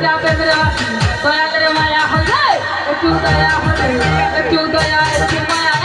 দয়া হলে একটু দয়া হলে একটু দয়া একটু মায়া